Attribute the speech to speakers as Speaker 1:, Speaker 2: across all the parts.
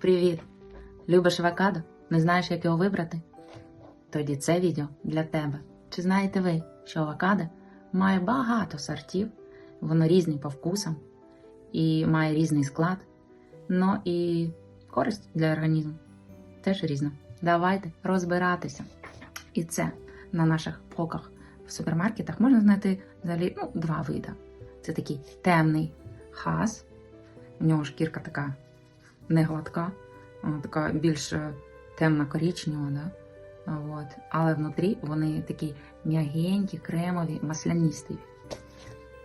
Speaker 1: Привіт! Любиш авокадо? Не знаєш, як його вибрати? Тоді це відео для тебе. Чи знаєте ви, що авокадо має багато сортів, воно різне по вкусам і має різний склад, ну і користь для організму теж різна. Давайте розбиратися. І це на наших полках в супермаркетах можна знайти взагалі ну, два види. Це такий темний хас, у нього шкірка така не гладка, така більш е, темна коричнева, да? От. але внутрі вони такі м'ягенькі, кремові, масляністі.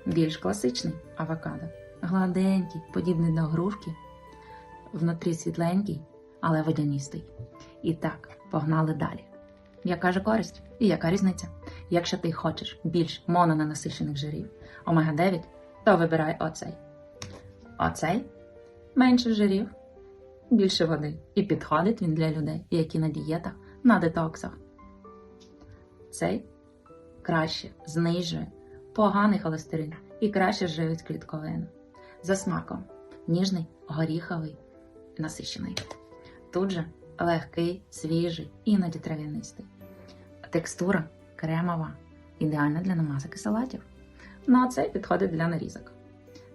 Speaker 1: Більш класичний авокадо, гладенький, подібний до грушки, внутрі світленький, але водяністий. І так, погнали далі. Яка ж користь і яка різниця? Якщо ти хочеш більш мононенасичених жирів, омега-9, то вибирай оцей. Оцей менше жирів, більше води. І підходить він для людей, які на дієтах, на детоксах. Цей краще знижує поганий холестерин і краще живить клітковину. За смаком ніжний, горіховий, насичений. Тут же легкий, свіжий, іноді трав'янистий. Текстура кремова, ідеальна для намазок і салатів. Ну а цей підходить для нарізок.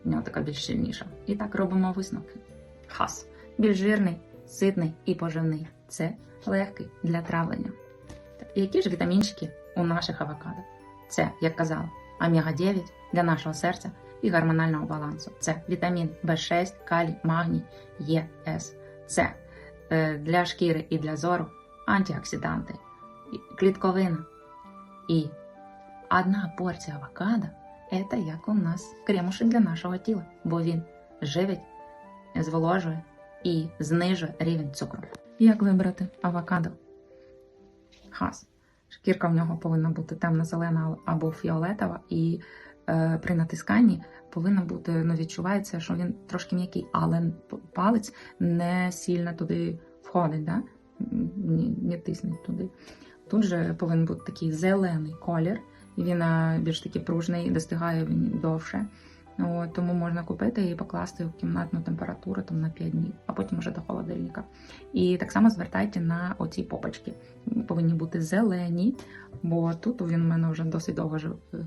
Speaker 1: В нього така більш сильніша. І так робимо висновки. Хас більш жирний, ситний і поживний. Це легкий для травлення. Які ж вітамінчики у наших авокадо? Це, як казала, омега-9 для нашого серця і гормонального балансу. Це вітамін В6, калій, магній, Е, С. Це е, для шкіри і для зору антиоксиданти, клітковина. І одна порція авокадо це як у нас кремушек для нашого тіла, бо він живить, зволожує і знижує рівень цукру. Як вибрати авокадо? Хас. Шкірка в нього повинна бути темно-зелена або фіолетова, і е, при натисканні повинна бути, ну відчувається, що він трошки м'який, але палець не сильно туди входить, да? не, не тисне туди. Тут же повинен бути такий зелений колір, і він більш такий пружний, достигає він довше. От, тому можна купити і покласти в кімнатну температуру там на 5 днів, а потім вже до холодильника. І так само звертайте на оці попочки. Повинні бути зелені, бо тут він у мене вже досить довго е,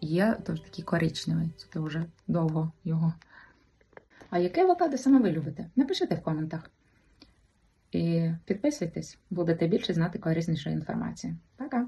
Speaker 1: є, тож такий коричневий. Це вже довго його. А яке авокадо саме ви любите? Напишіть в коментах. І підписуйтесь, будете більше знати кориснішої інформації. Пока!